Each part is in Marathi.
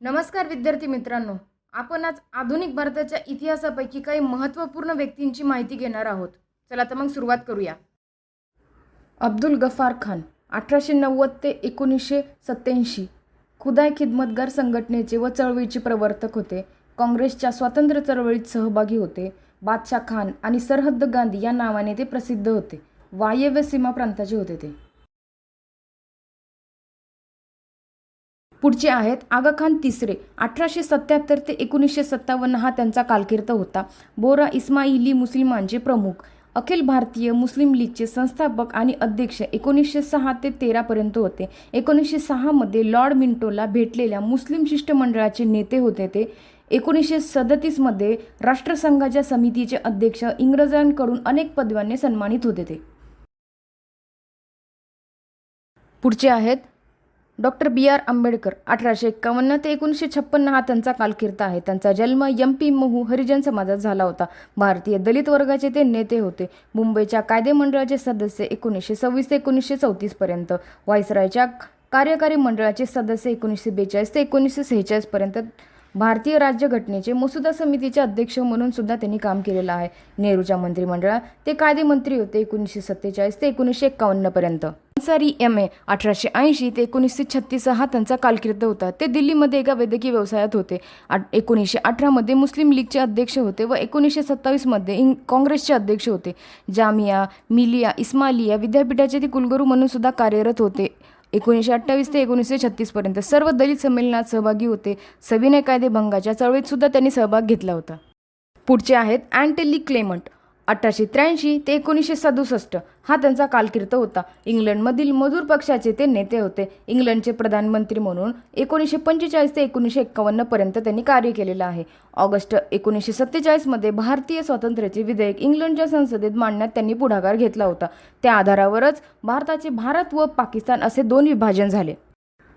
नमस्कार विद्यार्थी मित्रांनो. आपण आज आधुनिक भारताच्या इतिहासापैकी काही महत्त्वपूर्ण व्यक्तींची माहिती घेणार आहोत. चला तर मग सुरुवात करूया. अब्दुल गफार खान अठराशे नव्वद ते एकोणीसशे सत्याऐंशी खुदाय खिदमतगार संघटनेचे व चळवळीचे प्रवर्तक होते. काँग्रेसच्या स्वातंत्र्य चळवळीत सहभागी होते. बादशाह खान आणि सरहद्द गांधी या नावाने ते प्रसिद्ध होते. वायव्य सीमा प्रांताचे होते ते. पुढचे आहेत आगाखान तिसरे अठराशे सत्याहत्तर ते एकोणीसशे सत्तावन्न हा त्यांचा कालकीर्त होता. बोरा इस्माइली मुस्लिमांचे प्रमुख अखिल भारतीय मुस्लिम लीगचे संस्थापक आणि अध्यक्ष एकोणीसशे सहा ते तेरापर्यंत होते. एकोणीसशे सहामध्ये लॉर्ड मिंटोला भेटलेल्या मुस्लिम शिष्टमंडळाचे नेते होते ते. एकोणीसशे सदतीसमध्ये राष्ट्रसंघाच्या समितीचे अध्यक्ष इंग्रजांकडून अनेक पदव्यांनी सन्मानित होते ते. पुढचे आहेत डॉक्टर बी आर आंबेडकर. अठराशे एक्कावन्न ते एकोणीसशे छप्पन्न हा त्यांचा कालकीर्त आहे. त्यांचा जन्म एम पी महू हरिजन समाजात झाला होता. भारतीय दलित वर्गाचे ते नेते होते. मुंबईच्या कायदेमंडळाचे सदस्य एकोणीसशे सव्वीस ते एकोणीसशे चौतीसपर्यंत व्हायसरायच्या कार्यकारी मंडळाचे सदस्य एकोणीसशे बेचाळीस ते एकोणीसशे सेहेचाळीसपर्यंत भारतीय राज्यघटनेचे मसुदा समितीचे अध्यक्ष म्हणून सुद्धा त्यांनी काम केलेलं आहे. नेहरूच्या मंत्रिमंडळात ते कायदेमंत्री होते एकोणीसशे सत्तेचाळीस ते एकोणीसशे एक्कावन्नपर्यंत अन्सारी एम ए अठराशे ऐंशी ते एकोणीसशे छत्तीस हा त्यांचा कालकीर्द होता. ते दिल्लीमध्ये एका वैद्यकीय व्यवसायात होते. एकोणीसशे अठरामध्ये मुस्लिम लीगचे अध्यक्ष होते व एकोणीसशे सत्तावीसमध्ये इंग काँग्रेसचे अध्यक्ष होते. जामिया मिलिया इस्मालिया विद्यापीठाचे ते कुलगुरू म्हणून सुद्धा कार्यरत होते. एकोणीसशे अठ्ठावीस ते एकोणीसशे छत्तीसपर्यंत सर्व दलित संमेलनात सहभागी होते. सविनय कायदेभंगाच्या चळवळीत सुद्धा त्यांनी सहभाग घेतला होता. पुढचे आहेत अँटेली क्लेमंट. अठराशे त्र्याऐंशी ते एकोणीसशे सदुसष्ट हा त्यांचा कालकीर्त होता. इंग्लंडमधील मजूर पक्षाचे ते नेते होते. इंग्लंडचे प्रधानमंत्री म्हणून एकोणीसशे पंचेचाळीस ते एकोणीसशे एक्कावन्नपर्यंत त्यांनी कार्य केलेलं आहे. ऑगस्ट एकोणीसशे सत्तेचाळीसमध्ये भारतीय स्वातंत्र्याचे विधेयक इंग्लंडच्या संसदेत मांडण्यात त्यांनी पुढाकार घेतला होता. त्या आधारावरच भारताचे भारत व पाकिस्तान असे दोन विभाजन झाले.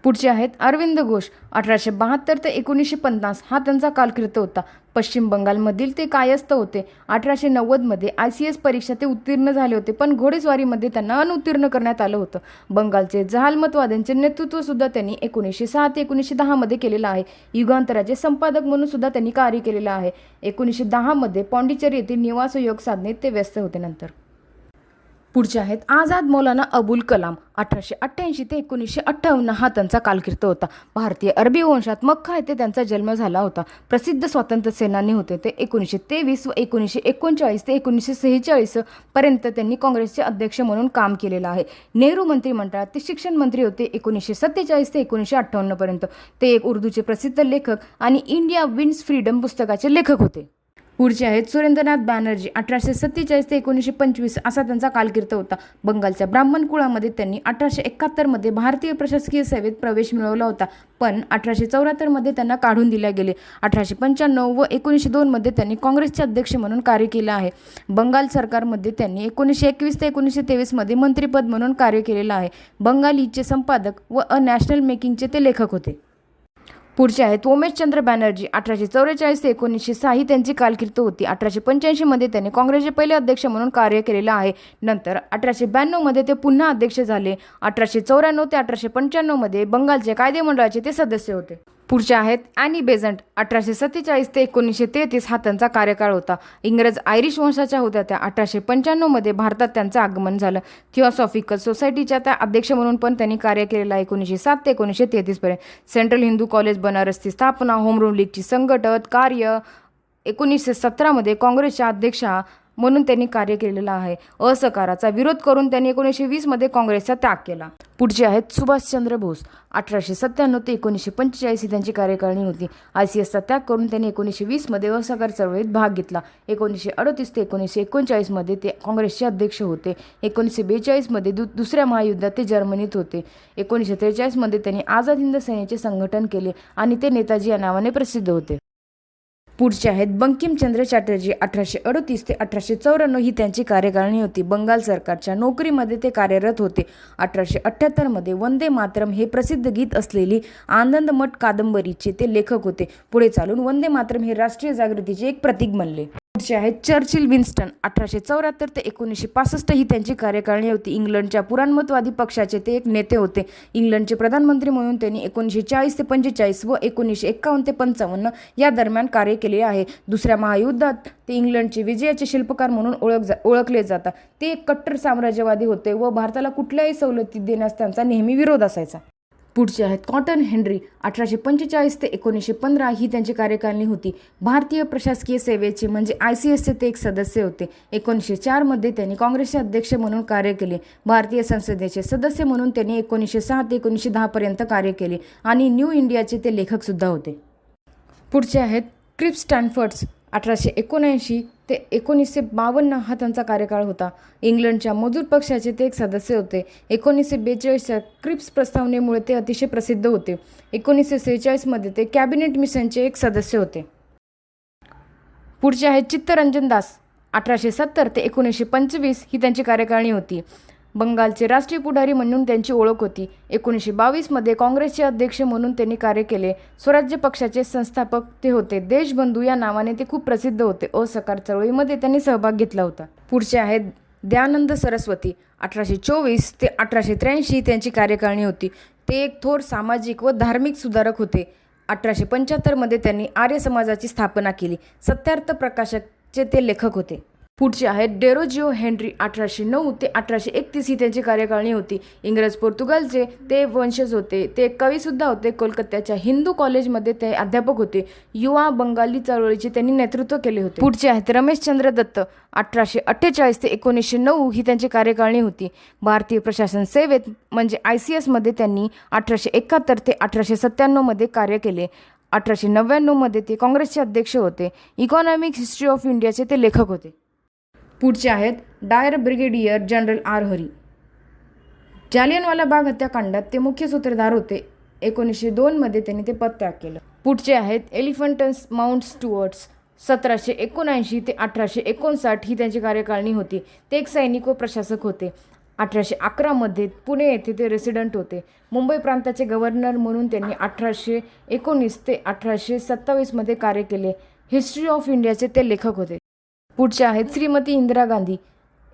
पुढचे आहेत अरविंद घोष. अठराशे बहात्तर ते एकोणीसशे पन्नास हा त्यांचा कालकीर्त होता. पश्चिम बंगालमधील ते कायस्थ होते. अठराशे नव्वदमध्ये आय सी एस परीक्षा ते उत्तीर्ण झाले होते पण घोडेस्वारीमध्ये त्यांना अनुत्तीर्ण करण्यात आलं होतं. बंगालचे जहालमतवाद्यांचे नेतृत्वसुद्धा त्यांनी एकोणीसशे सहा ते एकोणीसशे दहामध्ये केलेलं आहे. युगांतराचे संपादक म्हणून सुद्धा त्यांनी कार्य केलेलं आहे. एकोणीसशे दहामध्ये पॉंडिचेरी येथील निवासयोग साधनेत ते व्यस्त होते नंतर. पुढचे आहेत आझाद मौलाना अबुल कलाम. अठराशे अठ्ठ्याऐंशी ते एकोणीसशे अठ्ठावन्न हा त्यांचा कालकीर्त होता. भारतीय अरबी वंशात मक्का येथे त्यांचा जन्म झाला होता. प्रसिद्ध स्वातंत्र्य सेनानी होते ते एकोणीसशे तेवीस व एकोणीसशे एकोणचाळीस ते एकोणीसशे सेहेचाळीस पर्यंत त्यांनी काँग्रेसचे अध्यक्ष म्हणून काम केलेलं आहे. नेहरू मंत्रिमंडळात ते शिक्षण मंत्री होते एकोणीसशे सत्तेचाळीस ते एकोणीसशे अठ्ठावन्नपर्यंत ते एक उर्दूचे प्रसिद्ध लेखक आणि इंडिया विन्स फ्रीडम पुस्तकाचे लेखक होते. पुढचे आहेत सुरेंद्रनाथ बॅनर्जी अठराशे सत्तेचाळीस ते एकोणीसशे पंचवीस असा त्यांचा कालकीर्त होता. बंगालच्या ब्राह्मण कुळामध्ये त्यांनी अठराशे एकाहत्तरमध्ये भारतीय प्रशासकीय सेवेत प्रवेश मिळवला होता. पण अठराशे चौऱ्याहत्तरमध्ये त्यांना काढून दिल्या गेले. अठराशे पंच्याण्णव व एकोणीसशे दोनमध्ये त्यांनी काँग्रेसचे अध्यक्ष म्हणून कार्य केलं आहे. बंगाल सरकारमध्ये त्यांनी एकोणीसशे एकवीस ते एकोणीसशे तेवीसमध्ये मंत्रिपद म्हणून कार्य केलेलं आहे. बंगालीचे संपादक व अ नॅशनल मेकिंगचे ते लेखक होते. पुढचे आहेत. उमेशचंद्र बॅनर्जी अठराशे चौवेचाळीस ते एकोणीसशे सहा ही त्यांची कालकीर्त होती. अठराशे पंच्याऐंशीमध्ये त्यांनी काँग्रेसचे पहिले अध्यक्ष म्हणून कार्य केलेलं आहे. नंतर अठराशे ब्याण्णवमध्ये ते पुन्हा अध्यक्ष झाले. अठराशे चौऱ्याण्णव ते अठराशे पंच्याण्णवमध्ये बंगालचे कायदेमंडळाचे ते सदस्य होते. पुढच्या आहेत. ॲनी बेझंट अठराशे सत्तेचाळीस ते एकोणीसशे तेहतीस हा त्यांचा कार्यकाळ होता. इंग्रज आयरिश वंशाच्या होत्या. त्या अठराशे पंच्याण्णवमध्ये भारतात त्यांचं आगमन झालं. थिओसॉफिकल सोसायटीच्या त्या अध्यक्ष म्हणून पण त्यांनी कार्य केलेलं आहे. एकोणीसशे सात ते एकोणीसशे तेहतीसपर्यंत सेंट्रल हिंदू कॉलेज बनारसची स्थापना होम रूल लीगची संघटक कार्य एकोणीसशे सतरामध्ये काँग्रेसच्या अध्यक्षा म्हणून त्यांनी कार्य केलेलं आहे. असकाराचा विरोध करून त्यांनी एकोणीसशे वीसमध्ये काँग्रेसचा त्याग केला. पुढचे आहेत सुभाषचंद्र बोस. अठराशे सत्त्याण्णव ते एकोणीसशे पंचेचाळीस ही त्यांची कार्यकारिणी होती. आय सी एसचा त्याग करून त्यांनी एकोणीसशे वीसमध्ये असहकार चळवळीत भाग घेतला. एकोणीसशे अडतीस ते एकोणीसशे एकोणचाळीसमध्ये ते काँग्रेसचे अध्यक्ष होते. एकोणीसशे बेचाळीसमध्ये दु दुसऱ्या महायुद्धात ते जर्मनीत होते. एकोणीसशे त्रेचाळीसमध्ये त्यांनी आझाद हिंद सेनेचे संघटन केले आणि ते नेताजी या नावाने प्रसिद्ध होते. पुढचे आहेत. बंकिमचंद्र चॅटर्जी अठराशे अडतीस ते अठराशे चौऱ्याण्णव ही त्यांची कार्यकारिणी होती. बंगाल सरकारच्या नोकरीमध्ये ते कार्यरत होते. अठराशे अठ्ठ्याहत्तरमध्ये वंदे मातरम हे प्रसिद्ध गीत असलेली आनंदमठ कादंबरीचे ते लेखक होते. पुढे चालून वंदे मातरम हे राष्ट्रीय जागृतीचे एक प्रतीक बनले. पुढचे आहेत चर्चिल विन्स्टन अठराशे चौऱ्याहत्तर ते एकोणीसशे पासष्ट ही त्यांची कार्यकारिणी होती. इंग्लंडच्या पुराणमतवादी पक्षाचे ते एक नेते होते. इंग्लंडचे प्रधानमंत्री म्हणून त्यांनी एकोणीसशे चाळीस ते पंचेचाळीस व एकोणीसशे एकावन्न ते पंचावन्न या दरम्यान कार्य केले आहे. दुसऱ्या महायुद्धात ते इंग्लंडचे विजयाचे शिल्पकार म्हणून ओळख जा ओळखले जातात. ते एक कट्टर साम्राज्यवादी होते व भारताला कुठल्याही सवलती देण्यास त्यांचा नेहमी विरोध असायचा. पुढचे आहेत. कॉटन हेनरी अठराशे पंचेचाळीस ते एकोणीसशे पंधरा ही त्यांची कार्यकारिणी होती. भारतीय प्रशासकीय सेवेचे म्हणजे आय सी एसचे ते एक सदस्य होते. एकोणीसशे चारमध्ये त्यांनी काँग्रेसचे अध्यक्ष म्हणून कार्य केले. भारतीय संसदेचे सदस्य म्हणून त्यांनी एकोणीसशे सहा ते एकोणीसशे दहापर्यंत कार्य केले आणि न्यू इंडियाचे ते लेखकसुद्धा होते. पुढचे आहेत क्रिप स्टॅनफर्ड्स अठराशे एकोणऐंशी ते एकोणीसशे बावन्न हा त्यांचा कार्यकाळ होता. इंग्लंडच्या मजूर पक्षाचे ते एक सदस्य होते. एकोणीसशे बेचाळीसच्या क्रिप्स प्रस्तावनेमुळे ते अतिशय प्रसिद्ध होते. एकोणीसशे सेहेचाळीसमध्ये ते कॅबिनेट मिशनचे एक सदस्य होते. पुढचे आहेत चित्तरंजन दास. अठराशे सत्तर ते एकोणीसशे पंचवीस ही त्यांची कार्यकारिणी होती. बंगालचे राष्ट्रीय पुढारी म्हणून त्यांची ओळख होती. एकोणीसशे बावीसमध्ये काँग्रेसचे अध्यक्ष म्हणून त्यांनी कार्य केले. स्वराज्य पक्षाचे संस्थापक ते होते. देशबंधू या नावाने ते खूप प्रसिद्ध होते. असकार चळवळीमध्ये त्यांनी सहभाग घेतला होता. पुढचे आहेत दयानंद सरस्वती. अठराशे चोवीस ते अठराशे त्र्याऐंशी त्यांची कार्यकारिणी होती. ते एक थोर सामाजिक व धार्मिक सुधारक होते. अठराशे पंच्याहत्तरमध्ये त्यांनी आर्य समाजाची स्थापना केली. सत्यार्थ प्रकाशकचे ते लेखक होते. पुढचे आहेत डेरोजिओ हेनरी अठराशे नऊ ते अठराशे एकतीस ही त्यांची कार्यकारिणी होती. इंग्रज पोर्तुगालचे ते वंशज होते. ते कवीसुद्धा होते. कोलकात्याच्या हिंदू कॉलेजमध्ये ते अध्यापक होते. युवा बंगाली चळवळीचे त्यांनी नेतृत्व केले होते. पुढचे आहेत रमेशचंद्र दत्त. अठराशे अठ्ठेचाळीस ते एकोणीसशे नऊ ही त्यांची कार्यकारिणी होती. भारतीय प्रशासन सेवेत म्हणजे आय सी एसमध्ये त्यांनी अठराशे एकाहत्तर ते अठराशे सत्त्याण्णवमध्ये कार्य केले. अठराशे नव्याण्णवमध्ये ते काँग्रेसचे अध्यक्ष होते. इकॉनॉमिक हिस्ट्री ऑफ इंडियाचे ते लेखक होते. पुढचे आहेत. Dyer brigadier general R. Harry. Jallianwala Bagh हत्याकांडात ते मुख्य सूत्रधार होते. एकोणीसशे दोनमध्ये त्यांनी ते पदत्याग केलं. पुढचे आहेत एलिफंटन्स माउंट स्टुअर्ट्स. सतराशे एकोणऐंशी ते अठराशे एकोणसाठ ही त्यांची कार्यकारिणी होती. ते एक सैनिक व प्रशासक होते. अठराशे अकरामध्ये पुणे येथे ते रेसिडेंट होते. मुंबई प्रांताचे गव्हर्नर म्हणून त्यांनी अठराशे एकोणीस ते अठराशे सत्तावीसमध्ये कार्य केले. हिस्ट्री ऑफ इंडियाचे ते लेखक होते. पुढच्या आहेत श्रीमती इंदिरा गांधी.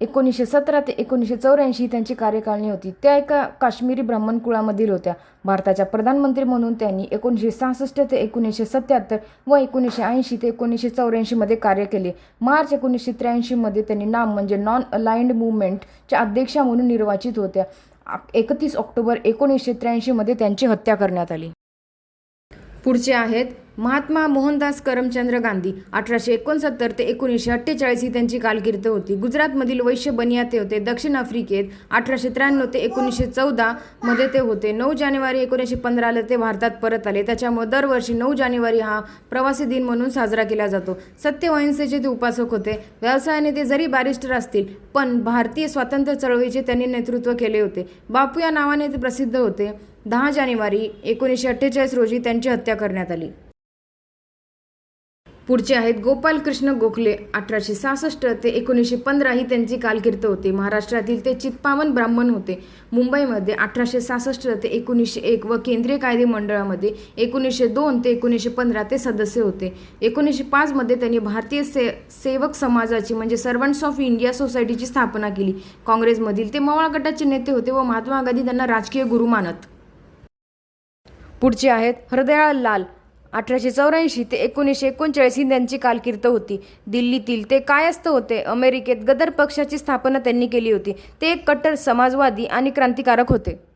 एकोणीसशे सतरा ते एकोणीसशे चौऱ्याऐंशी ही त्यांची कार्यकारिणी होती. त्या एका काश्मीरी ब्राह्मण कुळामधील होत्या. भारताच्या प्रधानमंत्री म्हणून त्यांनी एकोणीसशे सहासष्ट ते एकोणीसशे सत्याहत्तर व एकोणीसशे ऐंशी ते एकोणीसशे चौऱ्याऐंशीमध्ये कार्य केले. मार्च एकोणीसशे त्र्याऐंशीमध्ये त्यांनी नाम म्हणजे नॉन अलाइंड मुवमेंटच्या अध्यक्षा म्हणून निर्वाचित होत्या. एकतीस ऑक्टोबर एकोणीसशे त्र्याऐंशीमध्ये त्यांची हत्या करण्यात आली. पुढचे आहेत महात्मा मोहनदास करमचंद्र गांधी अठराशे एकोणसत्तर ते एकोणीसशे अठ्ठेचाळीस ही त्यांची कारकीर्द होती. गुजरातमधील वैश्य बनियाते होते. दक्षिण आफ्रिकेत अठराशे त्र्याण्णव ते एकोणीसशे चौदामध्ये ते होते. नऊ जानेवारी एकोणीसशे पंधराला ते भारतात परत आले. त्याच्यामुळे दरवर्षी नऊ जानेवारी हा प्रवासी दिन म्हणून साजरा केला जातो. सत्यवहिंसेचे ते उपासक होते. व्यवसायाने ते जरी बॅरिस्टर असतील पण भारतीय स्वातंत्र्य चळवळीचे त्यांनी नेतृत्व केले होते. बापू या नावाने ते प्रसिद्ध होते. दहा जानेवारी एकोणीसशे अठ्ठेचाळीस रोजी त्यांची हत्या करण्यात आली. पुढचे आहेत गोपाल कृष्ण गोखले अठराशे सहासष्ट ते एकोणीसशे पंधरा ही त्यांची कारकीर्द होती. महाराष्ट्रातील ते चित्पावन ब्राह्मण होते. मुंबईमध्ये अठराशे सहासष्ट ते एकोणीसशे एक व केंद्रीय कायदे मंडळामध्ये एकोणीसशे दोन ते एकोणीसशे पंधरा ते सदस्य होते. एकोणीसशे पाचमध्ये त्यांनी भारतीय से सेवक समाजाची म्हणजे सर्वंट्स ऑफ इंडिया सोसायटीची स्थापना केली. काँग्रेसमधील ते मवाळ गटाचे नेते होते व महात्मा गांधी त्यांना राजकीय गुरु मानत. पुढचे आहेत हृदयाळ लाल अठराशे चौऱ्याऐंशी ते एकोणीसशे एकोणचाळीस ही त्यांची कारकीर्द होती. दिल्लीतील ते कायस्थ होते. अमेरिकेत गदर पक्षाची स्थापना त्यांनी केली होती. ते एक कट्टर समाजवादी आणि क्रांतिकारक होते.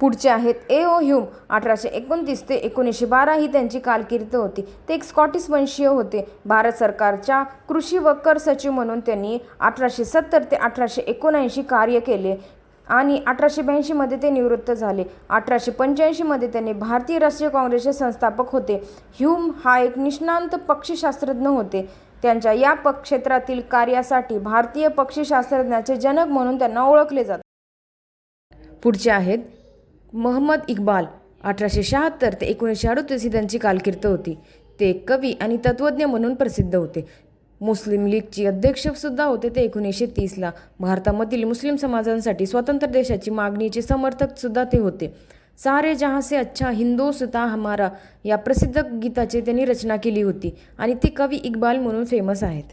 पुढचे आहेत ए. ओ. ह्यूम. अठराशे एकोणतीस ते एकोणीसशे बारा ही त्यांची कारकीर्द होती. ते एक स्कॉटिश वंशीय होते. भारत सरकारच्या कृषी व कर सचिव म्हणून त्यांनी अठराशे सत्तर ते अठराशे एकोणऐंशी कार्य केले. आणि अठराशे ब्याऐंशीमध्ये ते निवृत्त झाले. अठराशे पंच्याऐंशीमध्ये त्यांनी भारतीय राष्ट्रीय काँग्रेसचे संस्थापक होते. ह्यूम हा एक निष्णांत पक्षीशास्त्रज्ञ होते. त्यांच्या या क्षेत्रातील कार्यासाठी भारतीय पक्षीशास्त्रज्ञाचे जनक म्हणून त्यांना ओळखले जाते. पुढचे आहेत महम्मद इक्बाल. अठराशे शहात्तर ते एकोणीसशे अडतीस ही त्यांची कारकीर्द होती. ते कवी आणि तत्त्वज्ञ म्हणून प्रसिद्ध होते. मुस्लिम लीगचे अध्यक्षसुद्धा होते ते एकोणीसशे तीसला. भारतामधील मुस्लिम समाजांसाठी स्वतंत्र देशाची मागणीचे समर्थकसुद्धा ते होते. सारे जहाँ से अच्छा सुता हमारा या प्रसिद्ध गीताची त्यांनी रचना केली होती आणि ते कवी इक्बाल म्हणून फेमस आहेत.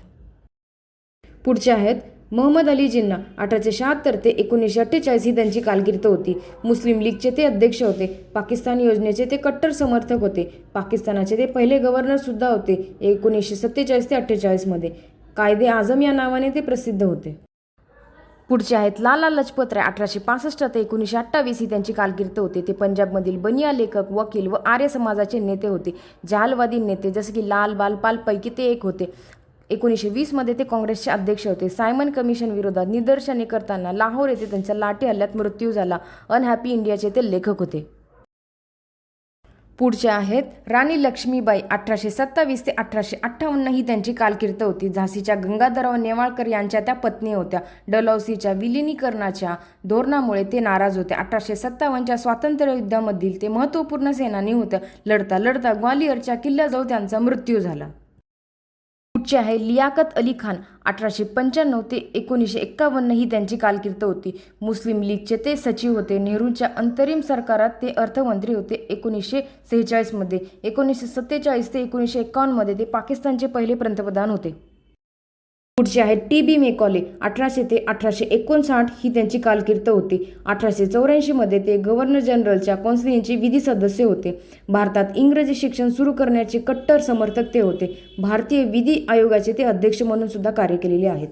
पुढचे आहेत मोहम्मद अली जिन्ना अठराशे शहात्तर ते एकोणीसशे अठ्ठेचाळीस ही त्यांची कारकीर्द होती. मुस्लिम लीगचे ते अध्यक्ष होते. पाकिस्तान योजनेचे ते कट्टर समर्थक होते. पाकिस्तानाचे ते पहिले गव्हर्नरसुद्धा होते एकोणीसशे सत्तेचाळीस ते अठ्ठेचाळीसमध्ये कायदे आझम या नावाने ते प्रसिद्ध होते. पुढचे आहेत लाला लजपत राय अठराशे पासष्ट ते एकोणीसशे अठ्ठावीस ही त्यांची कारकीर्द होते. ते पंजाबमधील बनिया लेखक वकील व आर्य समाजाचे नेते होते. जहालवादी नेते जसे की लाल बाल पालपैकी ते एक होते. एकोणीसशे वीसमध्ये ते काँग्रेसचे अध्यक्ष होते. सायमन कमिशन विरोधात निदर्शने करताना लाहोर येथे त्यांच्या लाठी हल्ल्यात मृत्यू झाला. अनहॅपी इंडियाचे ते लेखक होते. पुढचे आहेत राणी लक्ष्मीबाई अठराशे सत्तावीस ते अठराशे अठ्ठावन्न ही त्यांची कारकीर्द होती. झाशीच्या गंगाधरराव नेवाळकर यांच्या त्या पत्नी होत्या. डलौसीच्या विलिनीकरणाच्या धोरणामुळे ते नाराज होते. अठराशे सत्तावन्नच्या स्वातंत्र्य युद्धामधील ते महत्त्वपूर्ण सेनानी होत्या. लढता लढता ग्वालियरच्या किल्ल्याजवळ त्यांचा मृत्यू झाला. पुढचे आहे लियाकत अली खान अठराशे पंच्याण्णव ते एकोणीसशे एक्कावन्न ही त्यांची कारकीर्द होती. मुस्लिम लीगचे ते सचिव होते. नेहरूंच्या अंतरिम सरकारात ते अर्थमंत्री होते. एकोणीसशे सेहेचाळीसमध्ये एकोणीसशे सत्तेचाळीस ते एकोणीसशे एकावन्नमध्ये ते पाकिस्तानचे पहिले पंतप्रधान होते. पुढचे आहेत टी बी मेकॉले. अठराशे ते अठराशे एकोणसाठ ही त्यांची कारकीर्द होती. अठराशे चौऱ्याऐंशीमध्ये ते गव्हर्नर जनरलच्या कौन्सिलिंगचे विधी सदस्य होते. भारतात इंग्रजी शिक्षण सुरू करण्याचे कट्टर समर्थक ते होते. भारतीय विधी आयोगाचे ते अध्यक्ष म्हणून सुद्धा कार्य केलेले आहेत.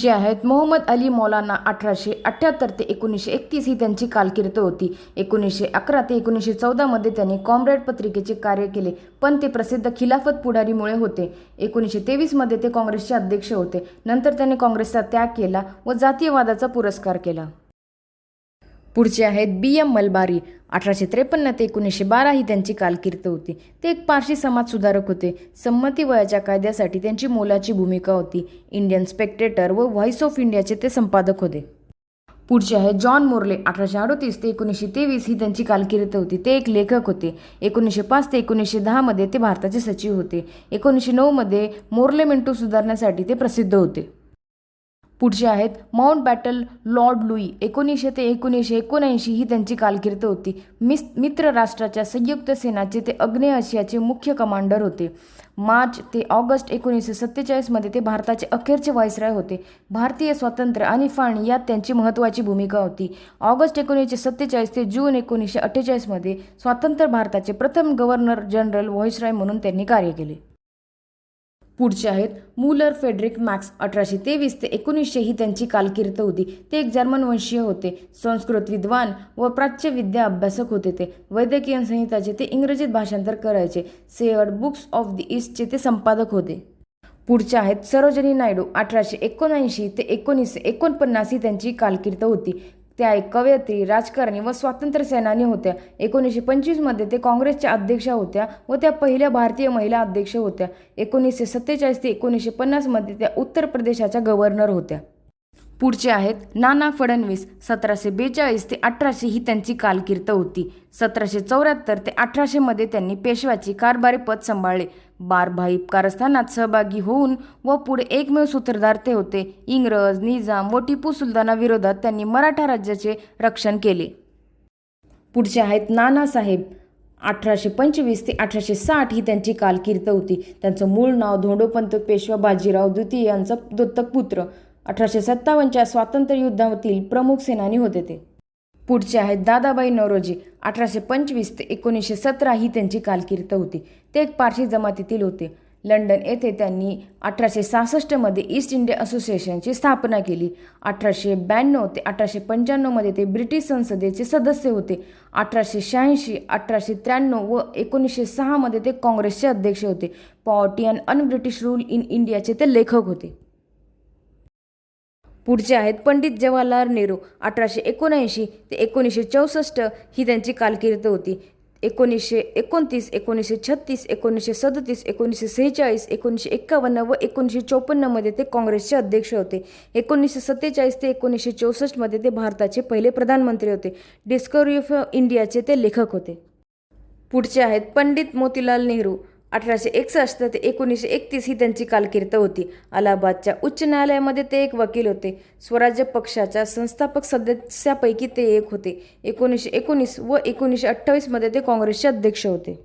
जे आहेत मोहम्मद अली मौलाना अठराशे अठ्ठ्याहत्तर ते एकोणीसशे एकतीस ही त्यांची कारकीर्द होती. एकोणीसशे अकरा ते एकोणीसशे चौदामध्ये त्यांनी कॉम्रेड पत्रिकेचे कार्य केले पण ते प्रसिद्ध खिलाफत पुढारीमुळे होते. एकोणीसशे तेवीसमध्ये ते काँग्रेसचे अध्यक्ष होते. नंतर त्यांनी काँग्रेसचा त्याग केला व जातीयवादाचा पुरस्कार केला. पुढचे आहेत बी एम मलबारी. अठराशे त्रेपन्न ते एकोणीसशे बारा ही त्यांची कारकीर्द होती. ते एक पारशी समाज सुधारक होते. संमती वयाच्या कायद्यासाठी त्यांची मोलाची भूमिका होती. इंडियन स्पेक्टेटर व व्हॉइस ऑफ इंडियाचे ते संपादक होते. पुढचे आहे जॉन मोर्ले. अठराशे अडोतीस ते एकोणीसशे तेवीस ही त्यांची कारकीर्द होती. ते एक लेखक होते. एकोणीसशे पाच ते एकोणीसशे दहामध्ये ते भारताचे सचिव होते. एकोणीसशे नऊमध्ये मोर्ले मिंटू सुधारण्यासाठी ते प्रसिद्ध होते. पुढचे आहेत. माउंट बॅटल लॉर्ड लुई एकोणीसशे ते एकोणीसशे एकोणऐंशी ही त्यांची कारकीर्द होती. मिस मित्र राष्ट्राच्या संयुक्त सेनाचे ते अग्नेय आशियाचे मुख्य कमांडर होते. मार्च ते ऑगस्ट एकोणीसशे सत्तेचाळीसमध्ये ते भारताचे अखेरचे व्हायसराय होते. भारतीय स्वातंत्र्य आणि फाळणी यात त्यांची महत्त्वाची भूमिका होती. ऑगस्ट एकोणीसशे सत्तेचाळीस ते जून एकोणीसशे अठ्ठेचाळीसमध्ये स्वातंत्र्य भारताचे प्रथम गव्हर्नर जनरल व्हाईसराय म्हणून त्यांनी कार्य केले. पुढचे आहेत. मुलर फेडरिक मॅक्स अठराशे तेवीस ते एकोणीसशे ही त्यांची कारकीर्द होती. ते एक जर्मन वंशीय होते. संस्कृत विद्वान व प्राच्यविद्या अभ्यासक होते ते. वैद्यकीय संहिताचे ते इंग्रजीत भाषांतर करायचे. सेअर्ड बुक्स ऑफ द ईस्टचे ते संपादक होते. पुढचे आहेत. सरोजनी नायडू अठराशे एकोणऐंशी ते एकोणीसशे एकोणपन्नास ही त्यांची कारकीर्द होती. त्या एक कवयित्री राजकारणी व स्वातंत्र्य सेनानी होत्या. एकोणीसशे पंचवीसमध्ये ते काँग्रेसच्या अध्यक्षा होत्या व त्या पहिल्या भारतीय महिला अध्यक्ष होत्या. एकोणीसशे सत्तेचाळीस ते एकोणीसशे पन्नासमध्ये त्या उत्तर प्रदेशाच्या गव्हर्नर होत्या. पुढचे आहेत नाना फडणवीस सतराशे बेचाळीस ते अठराशे ही त्यांची कारकीर्द होती. सतराशे चौऱ्याहत्तर ते अठराशेमध्ये त्यांनी पेशवाची कारभारी पद सांभाळले. बारभाई कारस्थानात सहभागी होऊन व पुढे एकमेव सूत्रधार ते होते. इंग्रज निजाम व टिपू सुलतानाविरोधात त्यांनी मराठा राज्याचे रक्षण केले. पुढचे आहेत नानासाहेब अठराशे पंचवीस ते अठराशे साठ ही त्यांची कारकीर्द होती. त्यांचं मूळ नाव धोंडोपंत पेशवा बाजीराव द्वितीय यांचा दत्तक पुत्र. अठराशे सत्तावन्नच्या स्वातंत्र्य युद्धातील प्रमुख सेनानी होते ते. पुढचे आहेत दादाबाई नौरोजी. अठराशे पंचवीस ते एकोणीसशे सतरा ही त्यांची कालकीर्त होती. ते एक पारशी जमातीतील होते. लंडन येथे त्यांनी अठराशे सहासष्टमध्ये ईस्ट इंडिया असोसिएशनची स्थापना केली. अठराशे ब्याण्णव ते अठराशे पंच्याण्णवमध्ये ते ब्रिटिश संसदेचे सदस्य होते. अठराशे शहाऐंशी अठराशे त्र्याण्णव व एकोणीसशे सहामध्ये ते काँग्रेसचे अध्यक्ष होते. Poverty and un-British rule in इंडियाचे ते लेखक होते. पुढचे आहेत पंडित जवाहरलाल नेहरू. अठराशे एकोणऐंशी ते एकोणीसशे चौसष्ट ही त्यांची कारकीर्द होती. एकोणीसशे एकोणतीस एकोणीसशे छत्तीस एकोणीसशे सदतीस एकोणीसशे सेहेचाळीस एकोणीसशे एक्कावन्न व एकोणीसशे चोपन्नमध्ये ते काँग्रेसचे अध्यक्ष होते. एकोणीसशे सत्तेचाळीस ते एकोणीसशे चौसष्टमध्ये ते भारताचे पहिले प्रधानमंत्री होते. डिस्कवरी ऑफ इंडियाचे ते लेखक होते. पुढचे आहेत पंडित मोतीलाल नेहरू. अठराशे एकसष्ट ते एकोणीसशे एकतीस ही त्यांची कारकीर्द होती. अलाहाबादच्या उच्च न्यायालयामध्ये ते एक वकील होते. स्वराज्य पक्षाच्या संस्थापक सदस्यापैकी ते एक होते. एकोणीसशे एकोणीस व एकोणीसशे अठ्ठावीसमध्ये ते काँग्रेसचे अध्यक्ष होते.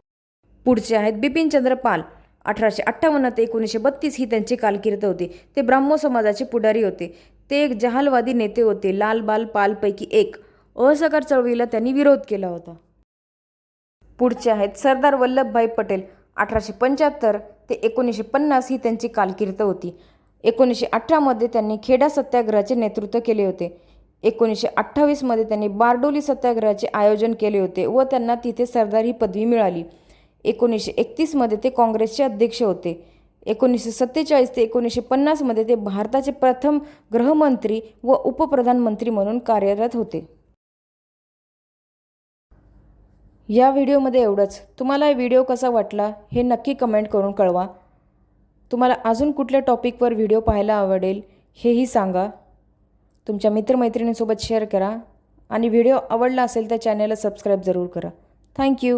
पुढचे आहेत बिपिनचंद्र पाल. अठराशे अठ्ठावन्न ते एकोणीसशे बत्तीस ही त्यांची कारकीर्द होती. ते ब्राह्मो समाजाचे पुढारी होते. ते एक जहालवादी नेते होते. लाल बाल पालपैकी एक. असहकार चळवळीला त्यांनी विरोध केला होता. पुढचे आहेत सरदार वल्लभभाई पटेल. अठराशे पंच्याहत्तर ते एकोणीसशे पन्नास ही त्यांची कारकीर्द होती. एकोणीसशे अठरामध्ये त्यांनी खेडा सत्याग्रहाचे नेतृत्व केले होते. एकोणीसशे अठ्ठावीसमध्ये त्यांनी बारडोली सत्याग्रहाचे आयोजन केले होते व त्यांना तिथे सरदार ही पदवी मिळाली. एकोणीसशे एकतीसमध्ये ते काँग्रेसचे अध्यक्ष होते. एकोणीसशे सत्तेचाळीस ते एकोणीसशे पन्नासमध्ये ते भारताचे प्रथम गृहमंत्री व उपप्रधानमंत्री म्हणून कार्यरत होते. या व्हिडिओमध्ये एवढंच. तुम्हाला व्हिडिओ कसा वाटला हे नक्की कमेंट करून कळवा. तुम्हाला अजून कुठल्या टॉपिकवर व्हिडिओ पाहायला आवडेल हेही सांगा. तुमच्या मित्रमैत्रिणींसोबत शेअर करा आणि व्हिडिओ आवडला असेल तर चॅनलला सबस्क्राईब जरूर करा. थँक्यू.